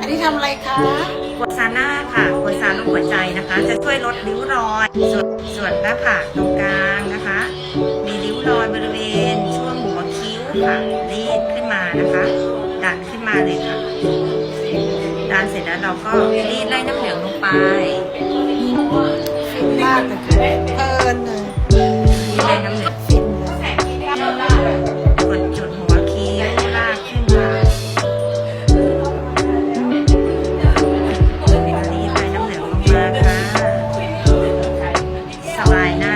อันนี้ทำอะไรคะกัวซาน่าค่ะกัวซาลูกหัวใจนะคะ จะช่วยลดริ้วรอย ส่วนส่วนหน้าผากตรงกลางนะคะ มีริ้วรอยบริเวณ ช่วงหัวคิ้วค่ะรีดขึ้นมานะคะ ดันขึ้นมาเลยค่ะ ดันเสร็จแล้วเราก็รีดไล่น้ำเหลืองลงไป line.